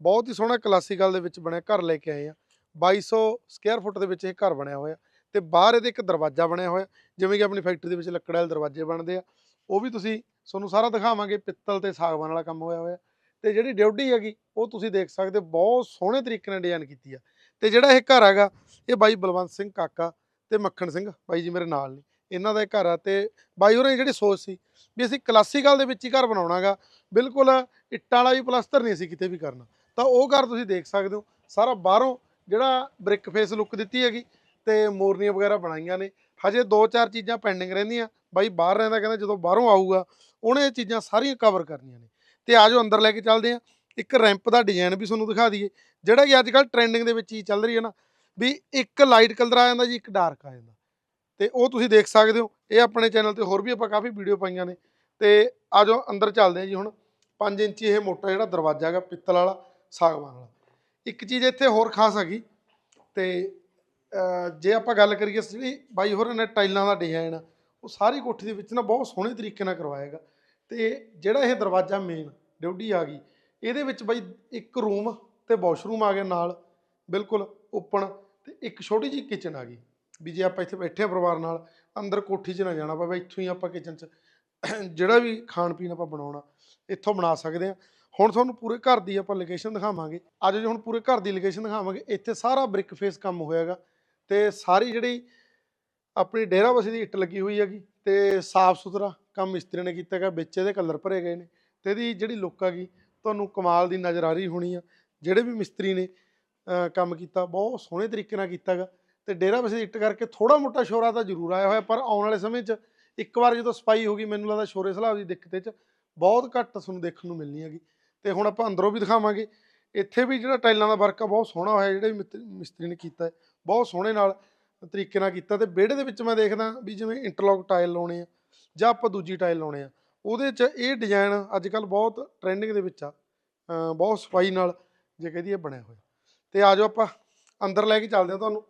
ਬਹੁਤ ਹੀ ਸੋਹਣਾ ਕਲਾਸੀਕਲ ਦੇ ਵਿੱਚ ਬਣਿਆ ਘਰ ਲੈ ਕੇ ਆਏ ਆ। 2200 ਸਕੁਅਰ ਫੁੱਟ ਦੇ ਵਿੱਚ ਇਹ ਘਰ ਬਣਿਆ ਹੋਇਆ ਤੇ ਬਾਹਰ ਇਹਦੇ ਇੱਕ ਦਰਵਾਜ਼ਾ ਬਣਿਆ ਹੋਇਆ ਜਿਵੇਂ ਕਿ ਆਪਣੀ ਫੈਕਟਰੀ ਦੇ ਵਿੱਚ ਲੱਕੜ ਵਾਲੇ ਦਰਵਾਜ਼ੇ ਬਣਦੇ ਆ। ਉਹ ਵੀ ਤੁਸੀਂ ਤੁਹਾਨੂੰ ਸਾਰਾ ਦਿਖਾਵਾਂਗੇ ਪਿੱਤਲ ਤੇ ਸਾਗਵਾਨ ਵਾਲਾ ਕੰਮ ਹੋਇਆ ਹੋਇਆ। ਤੇ ਜਿਹੜੀ ਡਿਊਟੀ ਹੈਗੀ ਉਹ ਤੁਸੀਂ ਦੇਖ ਸਕਦੇ ਹੋ, ਬਹੁਤ ਸੋਹਣੇ ਤਰੀਕੇ ਨਾਲ ਡਿਜ਼ਾਈਨ ਕੀਤੀ ਆ। ਤੇ ਜਿਹੜਾ ਇਹ ਘਰ ਹੈਗਾ ਇਹ ਬਾਈ ਬਲਵੰਤ ਸਿੰਘ ਕਾਕਾ ਤੇ ਮੱਖਣ ਸਿੰਘ ਬਾਈ ਜੀ ਮੇਰੇ ਨਾਲ ਨੇ। ਇਹਨਾਂ ਦਾ ਇਹ ਘਰ ਆ ਤੇ ਬਾਈ ਹੋਰਾਂ ਦੀ ਜਿਹੜੀ ਸੋਚ ਸੀ ਵੀ ਅਸੀਂ ਕਲਾਸੀਕਲ ਦੇ ਵਿੱਚ ਹੀ ਘਰ ਬਣਾਉਣਾਗਾ ਬਿਲਕੁਲ ਇੱਟਾਂ ਵਾਲਾ ਵੀ ਪਲਸਤਰ ਨਹੀਂ ਅਸੀਂ ਕਿਤੇ ਵੀ ਕਰਨਾ। ਤਾਂ ਉਹ ਘਰ ਤੁਸੀਂ ਦੇਖ ਸਕਦੇ ਹੋ, ਸਾਰਾ ਬਾਹਰੋਂ ਜਿਹੜਾ ਬ੍ਰਿਕ ਫੇਸ ਲੁੱਕ ਦਿੱਤੀ ਹੈਗੀ ਤੇ ਮੋਰਨੀਆਂ ਵਗੈਰਾ ਬਣਾਈਆਂ ਨੇ। ਹਜੇ ਦੋ ਚਾਰ ਚੀਜ਼ਾਂ ਪੈਂਡਿੰਗ ਰਹਿੰਦੀਆਂ, ਬਾਈ ਬਾਹਰ ਰਹਿੰਦਾ ਕਹਿੰਦਾ ਜਦੋਂ ਬਾਹਰੋਂ ਆਊਗਾ, ਉਹਨੇ ਇਹ ਚੀਜ਼ਾਂ ਸਾਰੀਆਂ ਕਵਰ ਕਰਨੀਆਂ ਨੇ। ਤੇ ਆਜੋ ਅੰਦਰ ਲੈ ਕੇ ਚੱਲਦੇ ਆ ਇੱਕ ਰੈਂਪ ਦਾ ਡਿਜ਼ਾਈਨ ਵੀ ਤੁਹਾਨੂੰ ਦਿਖਾ ਦਈਏ, ਜਿਹੜਾ ਕਿ ਅੱਜ ਕੱਲ ਟ੍ਰੈਂਡਿੰਗ ਦੇ ਵਿੱਚ ਹੀ ਚੱਲ ਰਹੀ ਹੈ ਨਾ, ਵੀ ਇੱਕ ਲਾਈਟ ਕਲਰ ਆ ਜਾਂਦਾ ਜੀ, ਇੱਕ ਡਾਰਕ ਆ ਜਾਂਦਾ। ਤੇ ਉਹ ਤੁਸੀਂ ਦੇਖ ਸਕਦੇ ਹੋ, ਇਹ ਆਪਣੇ ਚੈਨਲ ਤੇ ਹੋਰ ਵੀ ਆਪਾਂ ਕਾਫੀ ਵੀਡੀਓ ਪਾਈਆਂ ਨੇ। ਤੇ ਆਜੋ ਅੰਦਰ ਚੱਲਦੇ ਆ ਜੀ ਹੁਣ। 5 ਇੰਚੀ ਇਹ ਮੋਟਾ ਜਿਹੜਾ ਦਰਵਾਜ਼ਾ ਹੈਗਾ, ਪਿੱਤਲ ਵਾਲਾ ਸਾਗਵਾਨ ਵਾਲਾ ਇੱਕ ਚੀਜ਼ ਇੱਥੇ ਹੋਰ ਖਾਸ ਹੈਗੀ, ਤੇ ਜੇ ਆਪਾਂ ਗੱਲ ਕਰੀਏ ਜਿਹੜੀ ਬਾਈ ਹੋਰਾਂ ਨੇ ਟਾਈਲਾਂ ਦਾ ਡਿਜ਼ਾਈਨ ਆ ਉਹ ਸਾਰੀ ਕੋਠੀ ਦੇ ਵਿੱਚ ਨਾ ਬਹੁਤ ਸੋਹਣੇ ਤਰੀਕੇ ਨਾਲ ਕਰਵਾਏਗਾ। ਤੇ ਜਿਹੜਾ ਇਹ ਦਰਵਾਜ਼ਾ ਮੇਨ ਡਿਊਟੀ ਆ ਗਈ, ਇਹਦੇ ਵਿੱਚ ਬਾਈ ਇੱਕ ਰੂਮ ਤੇ ਵਾਸ਼ਰੂਮ ਆ ਗਿਆ ਨਾਲ, ਬਿਲਕੁਲ ਓਪਨ ਤੇ ਇੱਕ ਛੋਟੀ ਜਿਹੀ ਕਿਚਨ ਆ ਗਈ। ਵੀ ਜੇ ਆਪਾਂ ਇੱਥੇ ਬੈਠੇ ਆ ਪਰਿਵਾਰ ਨਾਲ, ਅੰਦਰ ਕੋਠੀ 'ਚ ਨਾ ਜਾਣਾ ਪਵੇ, ਇੱਥੋਂ ਹੀ ਆਪਾਂ ਕਿਚਨ 'ਚ ਜਿਹੜਾ ਵੀ ਖਾਣ ਪੀਣ ਆਪਾਂ ਬਣਾਉਣਾ, ਇੱਥੋਂ ਬਣਾ ਸਕਦੇ ਆ ਹੁਣ ਤੁਹਾਨੂੰ ਪੂਰੇ ਘਰ ਦੀ ਆਪਾਂ ਲੋਕੇਸ਼ਨ ਦਿਖਾਵਾਂਗੇ। ਅੱਜ ਜੀ ਹੁਣ ਪੂਰੇ ਘਰ ਦੀ ਲੋਕੇਸ਼ਨ ਦਿਖਾਵਾਂਗੇ, ਇੱਥੇ ਸਾਰਾ ਬ੍ਰਿਕ ਫੇਸ ਕੰਮ ਹੋਇਆਗਾ ਤੇ ਸਾਰੀ ਜਿਹੜੀ ਆਪਣੀ ਡੇਰਾਬਸੀ ਦੀ ਇੱਟ ਲੱਗੀ ਹੋਈ ਹੈਗੀ ਤੇ ਸਾਫ਼ ਸੁਥਰਾ ਕੰਮ ਮਿਸਤਰੀ ਨੇ ਕੀਤਾ ਹੈਗਾ, ਵਿੱਚ ਇਹਦੇ ਕਲਰ ਭਰੇ ਗਏ ਨੇ ਤੇ ਇਹਦੀ ਜਿਹੜੀ ਲੁੱਕ ਹੈਗੀ, ਤੁਹਾਨੂੰ ਕਮਾਲ ਦੀ ਨਜ਼ਰ ਆ ਰਹੀ ਹੋਣੀ ਆ। ਜਿਹੜੇ ਵੀ ਮਿਸਤਰੀ ਨੇ ਕੰਮ ਕੀਤਾ, ਬਹੁਤ ਸੋਹਣੇ ਤਰੀਕੇ ਨਾਲ ਕੀਤਾ ਹੈਗਾ। ਤੇ ਡੇਰਾਬਸੀ ਦੀ ਇੱਟ ਕਰਕੇ ਥੋੜਾ ਮੋਟਾ ਸ਼ੋਰਾ ਤਾਂ ਜ਼ਰੂਰ ਆਇਆ ਹੋਇਆ, ਪਰ ਆਉਣ ਵਾਲੇ ਸਮੇਂ 'ਚ ਇੱਕ ਵਾਰ ਜਦੋਂ ਸਫ਼ਾਈ ਹੋ ਗਈ, ਮੈਨੂੰ ਲੱਗਦਾ ਸ਼ੋਰੇ ਸਲਾਬ ਦੀ ਦਿੱਕਤ 'ਚ ਬਹੁਤ ਘੱਟ ਤੁਹਾਨੂੰ ਦੇਖਣ ਨੂੰ ਮਿਲਣੀ ਹੈਗੀ। ਤੇ ਹੁਣ ਆਪਾਂ ਅੰਦਰੋਂ ਵੀ ਦਿਖਾਵਾਂਗੇ। ਇੱਥੇ ਵੀ ਜਿਹੜਾ ਟਾਈਲਾਂ ਦਾ ਵਰਕ ਆ, ਬਹੁਤ ਸੋਹਣਾ ਹੋਇਆ, ਜਿਹੜੇ ਵੀ ਮਿਸਤਰੀ- ਨੇ ਕੀਤਾ ਹੈ। ਬਹੁਤ ਸੋਹਣੇ ਨਾਲ ਤਰੀਕੇ ਨਾਲ ਕੀਤਾ ਤੇ ਵਿਹੜੇ ਦੇ ਵਿੱਚ ਮੈਂ ਦੇਖਦਾ ਵੀ ਜਿਵੇਂ ਇੰਟਰਲੌਕ ਟਾਇਲ ਲਾਉਣੇ ਆ ਜਾਂ ਆਪਾਂ ਦੂਜੀ ਟਾਇਲ ਲਾਉਣੇ ਆ। ਉਹਦੇ 'ਚ ਇਹ ਡਿਜ਼ਾਈਨ ਅੱਜ ਕੱਲ ਬਹੁਤ ਟ੍ਰੈਂਡਿੰਗ ਦੇ ਵਿੱਚ ਆ। ਬਹੁਤ ਸਫ਼ਾਈ ਨਾਲ ਜੇ ਕਹਦੀ ਬਣਿਆ ਹੋਇਆ। ਤੇ ਆਜੋ ਆਪਾਂ, ਅੰਦਰ ਲੈ ਕੇ ਚੱਲਦੇ ਆ ਤੁਹਾਨੂੰ।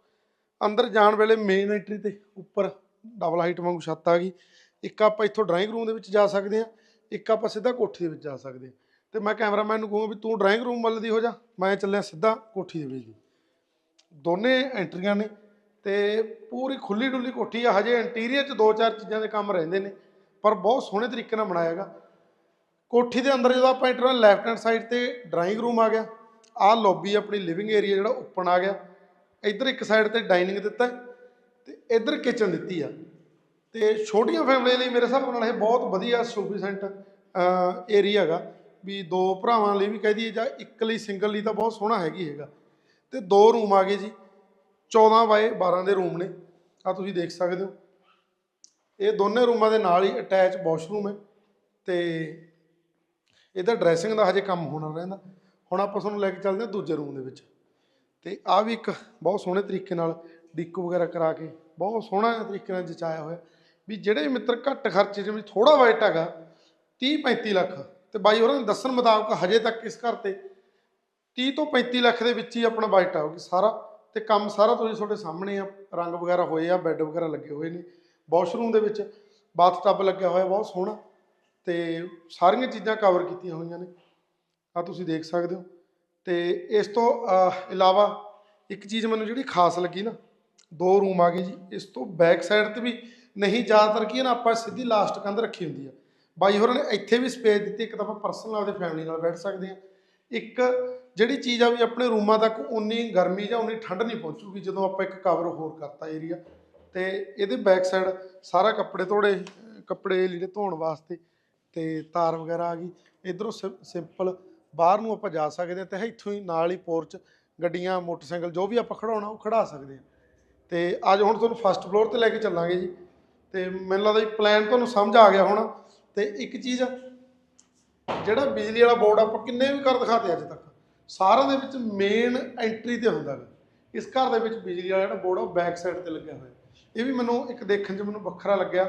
ਅੰਦਰ ਜਾਣ ਵੇਲੇ ਮੇਨ ਐਂਟਰੀ ਤੇ ਉੱਪਰ ਡਬਲ ਹਾਈਟ ਵਾਂਗੂ ਛੱਤ ਆ ਗਈ। ਇੱਕ ਆਪਾਂ ਇੱਥੋਂ ਡਰਾਇੰਗ ਰੂਮ ਦੇ ਵਿੱਚ ਜਾ ਸਕਦੇ ਆ ਇੱਕ ਆਪਾਂ ਸਿੱਧਾ ਕੋਠੀ ਦੇ ਵਿੱਚ ਜਾ ਸਕਦੇ ਆ ਤੇ ਮੈਂ ਕੈਮਰਾਮੈਨ ਨੂੰ ਕਹੂੰਗਾ ਵੀ ਤੂੰ ਡਰਾਇੰਗ ਰੂਮ ਵੱਲ ਦੀ ਹੋ ਜਾ, ਮੈਂ ਚੱਲਿਆ ਸਿੱਧਾ ਕੋਠੀ ਦੇ ਵਿੱਚ ਦੀ ਦੋਨੇ ਐਂਟਰੀਆਂ ਨੇ ਤੇ ਪੂਰੀ ਖੁੱਲੀ ਡੁੱਲੀ ਕੋਠੀ ਆ, ਹਜੇ ਇੰਟੀਰੀਅਰ 'ਚ ਦੋ ਚਾਰ ਚੀਜ਼ਾਂ ਦੇ ਕੰਮ ਰਹਿੰਦੇ ਨੇ, ਪਰ ਬਹੁਤ ਸੋਹਣੇ ਤਰੀਕੇ ਨਾਲ ਬਣਾਇਆ ਹੈਗਾ। ਕੋਠੀ ਦੇ ਅੰਦਰ ਜਦੋਂ ਆਪਾਂ ਐਂਟਰ ਲੈਫਟ ਹੈਂਡ ਸਾਈਡ ਤੇ ਡਰਾਇੰਗ ਰੂਮ ਆ ਗਿਆ, ਆਹ ਲੌਬੀ ਆਪਣੀ ਲਿਵਿੰਗ ਏਰੀਆ ਜਿਹੜਾ ਓਪਨ ਆ ਗਿਆ। ਇੱਧਰ ਇੱਕ ਸਾਈਡ ਤੇ ਡਾਈਨਿੰਗ ਦਿੱਤਾ ਹੈ ਤੇ ਇੱਧਰ ਕਿਚਨ ਦਿੱਤੀ ਆ। ਤੇ ਛੋਟੀਆਂ ਫੈਮਲੀਆਂ ਲਈ ਮੇਰੇ ਹਿਸਾਬ ਨਾਲ ਇਹ ਬਹੁਤ ਵਧੀਆ ਸੂਫੀਸੈਂਟ ਏਰੀਆ ਹੈਗਾ। ਵੀ ਦੋ ਭਰਾਵਾਂ ਲਈ ਵੀ ਕਹਿ ਦਈਏ ਜਾਂ ਇੱਕ ਲਈ ਸਿੰਗਲ ਲਈ ਤਾਂ ਬਹੁਤ ਸੋਹਣਾ ਹੈਗੀ ਹੈਗਾ। ਤੇ ਦੋ ਰੂਮ ਆ ਗਏ ਜੀ 14 ਬਾਏ 12 ਦੇ ਰੂਮ ਨੇ ਆ ਤੁਸੀਂ ਦੇਖ ਸਕਦੇ ਹੋ। ਇਹ ਦੋਨੇ ਰੂਮਾਂ ਦੇ ਨਾਲ ਹੀ ਅਟੈਚ ਵਾਸ਼ਰੂਮ ਹੈ ਤੇ ਇਹਦਾ ਡਰੈਸਿੰਗ ਦਾ ਹਜੇ ਕੰਮ ਹੋਣਾ ਰਹਿੰਦਾ। ਹੁਣ ਆਪਾਂ ਤੁਹਾਨੂੰ ਲੈ ਕੇ ਚੱਲਦੇ ਹਾਂ ਦੂਜੇ ਰੂਮ ਦੇ ਵਿੱਚ। ਤੇ ਆ ਵੀ ਇੱਕ ਬਹੁਤ ਸੋਹਣੇ ਤਰੀਕੇ ਨਾਲ ਡਿਕੋ ਵਗੈਰਾ ਕਰਾ ਕੇ ਬਹੁਤ ਸੋਹਣਾ ਤਰੀਕੇ ਨਾਲ ਜਚਾਇਆ ਹੋਇਆ। ਵੀ ਜਿਹੜੇ ਮਿੱਤਰ ਘੱਟ ਖਰਚੇ ਜਿਵੇਂ ਥੋੜਾ ਬਜਟ ਹੈਗਾ 30 35 ਲੱਖ ਤੇ ਬਾਈ ਹੋਰਾਂ ਦੇ ਦੱਸਣ ਮੁਤਾਬਕ ਹਜੇ ਤੱਕ ਇਸ ਘਰ ਤੇ 30 ਤੋਂ 35 ਲੱਖ ਦੇ ਵਿੱਚ ਹੀ ਆਪਣਾ ਬਜਟ ਆਊਗੀ ਸਾਰਾ। ਤੇ ਕੰਮ ਸਾਰਾ ਤੁਸੀਂ ਤੁਹਾਡੇ ਸਾਹਮਣੇ ਆ, ਰੰਗ ਵਗੈਰਾ ਹੋਏ ਆ ਬੈੱਡ ਵਗੈਰਾ ਲੱਗੇ ਹੋਏ ਨੇ ਵਾਸ਼ਰੂਮ ਦੇ ਵਿੱਚ ਬਾਥ ਟੱਬ ਲੱਗਿਆ ਹੋਇਆ ਬਹੁਤ ਸੋਹਣਾ, ਤੇ ਸਾਰੀਆਂ ਚੀਜ਼ਾਂ ਕਵਰ ਕੀਤੀਆਂ ਹੋਈਆਂ ਨੇ। ਆ ਤੁਸੀਂ ਦੇਖ ਸਕਦੇ ਹੋ। ਤੇ ਇਸ ਤੋਂ ਇਲਾਵਾ ਇੱਕ ਚੀਜ਼ ਮੈਨੂੰ ਜਿਹੜੀ ਖਾਸ ਲੱਗੀ ਨਾ, ਦੋ ਰੂਮ ਆ ਗਏ ਜੀ। ਇਸ ਤੋਂ ਬੈਕ ਸਾਈਡ ਤੇ ਵੀ ਨਹੀਂ, ਜ਼ਿਆਦਾਤਰ ਕੀ ਹੈ ਨਾ, ਆਪਾਂ ਸਿੱਧੀ ਲਾਸਟ ਕੰਧ ਰੱਖੀ ਹੁੰਦੀ ਆ। ਬਾਈ ਹੋਰਾਂ ਨੇ ਇੱਥੇ ਵੀ ਸਪੇਸ ਦਿੱਤੀ, ਇੱਕ ਤਾਂ ਆਪਾਂ ਪਰਸਨਲ ਆਪਦੇ ਫੈਮਿਲੀ ਨਾਲ ਬੈਠ ਸਕਦੇ ਆ ਇੱਕ ਜਿਹੜੀ ਚੀਜ਼ ਆ ਵੀ ਆਪਣੇ ਰੂਮਾਂ ਤੱਕ ਉਨੀ ਗਰਮੀ ਜਾਂ ਉਨੀ ਠੰਡ ਨਹੀਂ ਪਹੁੰਚੂਗੀ ਜਦੋਂ ਆਪਾਂ ਇੱਕ ਕਵਰ ਹੋਰ ਕਰਤਾ ਏਰੀਆ ਤੇ ਇਹਦੇ ਬੈਕ ਸਾਈਡ ਸਾਰਾ ਕੱਪੜੇ ਧੋੜੇ ਕੱਪੜੇ ਜਿਹੜੇ ਧੋਣ ਵਾਸਤੇ ਤੇ ਤਾਰ ਵਗੈਰਾ ਆ ਗਈ। ਇਧਰੋਂ ਸਿੰਪਲ ਬਾਹਰ ਨੂੰ ਆਪਾਂ ਜਾ ਸਕਦੇ ਹਾਂ ਤੇ ਇੱਥੋਂ ਹੀ ਨਾਲ ਹੀ ਪੋਰਚ ਗੱਡੀਆਂ, ਮੋਟਰਸਾਈਕਲ, ਜੋ ਵੀ ਆਪਾਂ ਖੜਾਉਣਾ ਉਹ ਖੜਾ ਸਕਦੇ ਹਾਂ। ਤੇ ਅੱਜ ਹੁਣ ਤੁਹਾਨੂੰ ਫਸਟ ਫਲੋਰ ਤੇ ਲੈ ਕੇ ਚੱਲਾਂਗੇ ਜੀ। ਤੇ ਮੈਨੂੰ ਲੱਗਦਾ ਜੀ ਪਲਾਨ ਤੁਹਾਨੂੰ ਸਮਝ ਆ ਗਿਆ ਹੋਣਾ। ਤੇ ਇੱਕ ਚੀਜ਼ ਜਿਹੜਾ ਬਿਜਲੀ ਵਾਲਾ ਬੋਰਡ ਆਪਾਂ ਕਿੰਨੇ ਵੀ ਘਰ ਦਿਖਾਤੇ ਅੱਜ ਤੱਕ, ਸਾਰਿਆਂ ਦੇ ਵਿੱਚ ਮੇਨ ਐਂਟਰੀ ਤੇ ਹੁੰਦਾ ਗਾ। ਇਸ ਘਰ ਦੇ ਵਿੱਚ ਬਿਜਲੀ ਵਾਲਾ ਜਿਹੜਾ ਬੋਰਡ ਆ, ਉਹ ਬੈਕ ਸਾਈਡ ਤੇ ਲੱਗਿਆ ਹੋਇਆ। ਇਹ ਵੀ ਮੈਨੂੰ ਇੱਕ ਦੇਖਣ 'ਚ ਮੈਨੂੰ ਵੱਖਰਾ ਲੱਗਿਆ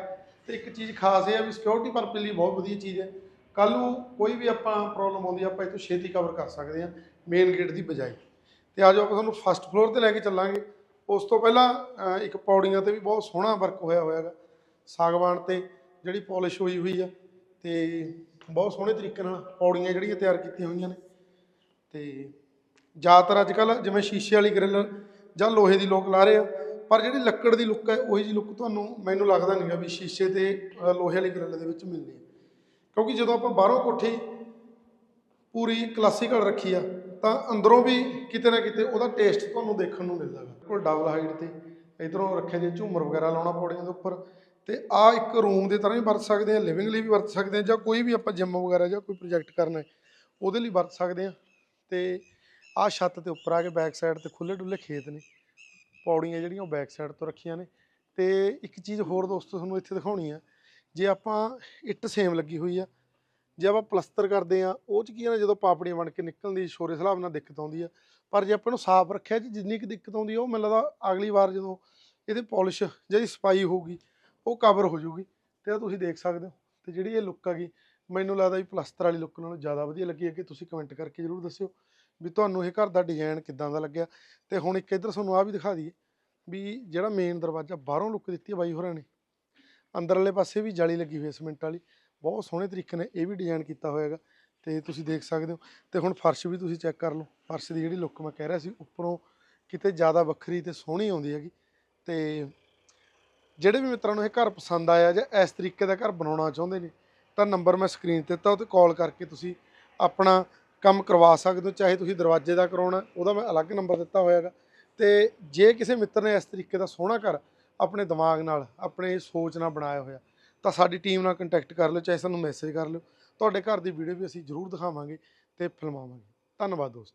ਤੇ ਇੱਕ ਚੀਜ਼ ਖਾਸ ਇਹ ਆ ਵੀ ਸਿਕਿਉਰਿਟੀ ਪਰਪਸ ਲਈ ਬਹੁਤ ਵਧੀਆ ਚੀਜ਼ ਹੈ। ਕੱਲ ਨੂੰ ਕੋਈ ਵੀ ਆਪਾਂ ਪ੍ਰੋਬਲਮ ਆਉਂਦੀ ਆਪਾਂ ਇਹ ਤੋਂ ਛੇਤੀ ਕਵਰ ਕਰ ਸਕਦੇ ਹਾਂ ਮੇਨ ਗੇਟ ਦੀ ਬਜਾਏ। ਤੇ ਆਜੋ ਆਪਾਂ ਤੁਹਾਨੂੰ ਫਸਟ ਫਲੋਰ ਤੇ ਲੈ ਕੇ ਚੱਲਾਂਗੇ। ਉਸ ਤੋਂ ਪਹਿਲਾਂ ਇੱਕ ਪੌੜੀਆਂ ਤੇ ਵੀ ਬਹੁਤ ਸੋਹਣਾ ਵਰਕ ਹੋਇਆ ਹੋਇਆ ਹੈਗਾ ਸਾਗਵਾਨ ਤੇ। ਜਿਹੜੀ ਪਾਲਿਸ਼ ਹੋਈ ਹੋਈ ਆ ਤੇ ਬਹੁਤ ਸੋਹਣੇ ਤਰੀਕੇ ਨਾਲ ਪੌੜੀਆਂ ਜਿਹੜੀਆਂ ਤਿਆਰ ਕੀਤੀਆਂ ਹੋਈਆਂ ਨੇ। ਤੇ ਜ਼ਿਆਦਾਤਰ ਅੱਜ ਕੱਲ ਜਿਵੇਂ ਸ਼ੀਸ਼ੇ ਵਾਲੀ ਗ੍ਰਿਲ ਜਾਂ ਲੋਹੇ ਦੀ ਲੋਕ ਲਾ ਰਹੇ ਆ, ਪਰ ਜਿਹੜੀ ਲੱਕੜ ਦੀ ਲੁੱਕ ਹੈ ਉਹੀ ਜੀ ਲੁੱਕ ਤੁਹਾਨੂੰ ਮੈਨੂੰ ਲੱਗਦਾ ਨਹੀਂਗਾ ਵੀ ਸ਼ੀਸ਼ੇ ਤੇ ਲੋਹੇ ਵਾਲੀ ਗ੍ਰਿਲ ਦੇ ਵਿੱਚ ਮਿਲਣੀ ਹੈ ਕਿਉਂਕਿ ਜਦੋਂ ਆਪਾਂ ਬਾਹਰੋਂ ਕੋਠੀ ਪੂਰੀ ਕਲਾਸੀਕਲ ਰੱਖੀ ਆ, ਤਾਂ ਅੰਦਰੋਂ ਵੀ ਕਿਤੇ ਨਾ ਕਿਤੇ ਉਹਦਾ ਟੇਸਟ ਤੁਹਾਨੂੰ ਦੇਖਣ ਨੂੰ ਮਿਲਦਾ ਹੈ ਕੋਲ ਡਬਲ ਹਾਈਟ ਤੇ ਇਧਰੋਂ ਰੱਖੇ ਜੇ ਝੂਮਰ ਵਗੈਰਾ ਲਾਉਣਾ ਪੌੜੀਆਂ ਦੇ ਉੱਪਰ ਤੇ ਆ ਇੱਕ ਰੂਮ ਦੇ ਤਰ੍ਹਾਂ ਹੀ ਵਰਤ ਸਕਦੇ ਆ ਲਿਵਿੰਗ ਲਈ ਵੀ ਵਰਤ ਸਕਦੇ ਆ ਜਾਂ ਕੋਈ ਵੀ ਆਪਾਂ ਜਿਮ ਵਗੈਰਾ ਜਾਂ ਕੋਈ ਪ੍ਰੋਜੈਕਟ ਕਰਨਾ ਹੈ, ਉਹਦੇ ਲਈ ਵਰਤ ਸਕਦੇ ਆ ਤੇ ਆ ਛੱਤ ਤੇ ਉੱਪਰ ਆ ਕੇ ਬੈਕ ਸਾਈਡ ਤੇ ਖੁੱਲੇ ਡੁੱਲੇ ਖੇਤ ਨੇ, ਪੌੜੀਆਂ ਜਿਹੜੀਆਂ ਉਹ ਬੈਕ ਸਾਈਡ ਤੋਂ ਰੱਖੀਆਂ ਨੇ। ਤੇ ਇੱਕ ਚੀਜ਼ ਹੋਰ ਦੋਸਤੋ ਤੁਹਾਨੂੰ ਇੱਥੇ ਦਿਖਾਉਣੀ ਆ, ਜੇ ਆਪਾਂ ਇੱਟ ਸੇਮ ਲੱਗੀ ਹੋਈ ਆ, ਜੇ ਆਪਾਂ ਪਲਸਤਰ ਕਰਦੇ ਆ ਉਹ ਚ ਕੀ ਆ ਨਾ, ਜਦੋਂ ਪਾਪੜੀਆਂ ਬਣ ਕੇ ਨਿਕਲਦੀ ਸ਼ੋਰੇ ਹਿਸਾਬ ਨਾਲ ਦਿੱਕਤ ਆਉਂਦੀ ਆ। ਪਰ ਜੇ ਆਪਾਂ ਨੂੰ ਸਾਫ਼ ਰੱਖਿਆ ਜੀ ਜਿੰਨੀ ਕੁ ਦਿੱਕਤ ਆਉਂਦੀ ਆ, ਉਹ ਮੈਨੂੰ ਲੱਗਦਾ ਅਗਲੀ ਵਾਰ ਜਦੋਂ ਇਹਦੇ ਪਾਲਿਸ਼ ਜਿਹੜੀ ਸਫ਼ਾਈ ਹੋਊਗੀ ਉਹ ਕਵਰ ਹੋ ਜੂਗੀ ਤੇ ਇਹ ਤੁਸੀਂ ਦੇਖ ਸਕਦੇ ਹੋ। ਤੇ ਜਿਹੜੀ ਇਹ ਲੁੱਕ ਹੈਗੀ, ਮੈਨੂੰ ਲੱਗਦਾ ਵੀ ਪਲਸਤਰ ਵਾਲੀ ਲੁੱਕ ਨਾਲੋਂ ਜ਼ਿਆਦਾ ਵਧੀਆ ਲੱਗੀ ਹੈ ਤੁਸੀਂ ਕਮੈਂਟ ਕਰਕੇ ਜਰੂਰ ਦੱਸਿਓ ਵੀ ਤੁਹਾਨੂੰ ਇਹ ਘਰ ਦਾ ਡਿਜ਼ਾਈਨ ਕਿੱਦਾਂ ਦਾ ਲੱਗਿਆ। ਤੇ ਹੁਣ ਇੱਕ ਇੱਧਰ ਤੁਹਾਨੂੰ ਆ ਵੀ ਦਿਖਾ ਦਈਏ ਵੀ ਜਿਹੜਾ ਮੇਨ ਦਰਵਾਜ਼ਾ ਬਾਹਰੋਂ ਲੁੱਕ ਦਿੱਤੀ ਹੈ ਬਾਈ ਹੋਰਾਂ ਨੇ। ਅੰਦਰਲੇ ਪਾਸੇ ਵੀ ਜਾਲੀ ਲੱਗੀ ਹੋਈ ਹੈ ਸਿਮੈਂਟ ਵਾਲੀ, ਬਹੁਤ ਸੋਹਣੇ ਤਰੀਕੇ ਨਾਲ ਇਹ ਵੀ ਡਿਜ਼ਾਈਨ ਕੀਤਾ ਹੋਇਆ ਹੈਗਾ, ਤੇ ਤੁਸੀਂ ਦੇਖ ਸਕਦੇ ਹੋ। ਤੇ ਹੁਣ ਫਰਸ਼ ਵੀ ਤੁਸੀਂ ਚੈੱਕ ਕਰ ਲਓ, ਫਰਸ਼ ਦੀ ਜਿਹੜੀ ਲੁੱਕ ਮੈਂ ਕਹਿ ਰਿਹਾ ਸੀ, ਉੱਪਰੋਂ ਕਿਤੇ ਜ਼ਿਆਦਾ ਵੱਖਰੀ ਤੇ ਸੋਹਣੀ ਆਉਂਦੀ ਹੈਗੀ, ਤੇ ਜਿਹੜੇ ਵੀ ਮਿੱਤਰਾਂ ਨੂੰ ਇਹ ਘਰ ਪਸੰਦ ਆਇਆ ਜਾਂ ਇਸ ਤਰੀਕੇ ਦਾ ਘਰ ਬਣਾਉਣਾ ਚਾਹੁੰਦੇ ਨੇ, ਤਾਂ ਨੰਬਰ ਮੈਂ ਸਕਰੀਨ ਤੇ ਦਿੱਤਾ, ਉਹ ਤੇ ਕਾਲ ਕਰਕੇ ਤੁਸੀਂ ਆਪਣਾ ਕੰਮ ਕਰਵਾ ਸਕਦੇ ਹੋ, ਚਾਹੇ ਤੁਸੀਂ ਦਰਵਾਜ਼ੇ ਦਾ ਕਰਾਉਣਾ, ਉਹਦਾ ਮੈਂ ਅਲੱਗ ਨੰਬਰ ਦਿੱਤਾ ਹੋਇਆ ਹੈਗਾ। ਤੇ ਜੇ ਕਿਸੇ ਮਿੱਤਰ ਨੇ ਇਸ ਤਰੀਕੇ ਦਾ ਸੋਹਣਾ ਘਰ ਆਪਣੇ ਦਿਮਾਗ ਨਾਲ, ਆਪਣੇ ਸੋਚ ਨਾਲ ਬਣਾਇਆ ਹੋਇਆ, ਤਾਂ ਸਾਡੀ ਟੀਮ ਨਾਲ ਕੰਟੈਕਟ ਕਰ ਲਿਓ, ਚਾਹੇ ਸਾਨੂੰ ਮੈਸੇਜ ਕਰ ਲਿਓ। ਤੁਹਾਡੇ ਘਰ ਦੀ ਵੀਡੀਓ ਵੀ ਅਸੀਂ ਜ਼ਰੂਰ ਦਿਖਾਵਾਂਗੇ ਤੇ ਫਿਲਮਾਵਾਂਗੇ ਧੰਨਵਾਦ ਦੋਸਤੋ।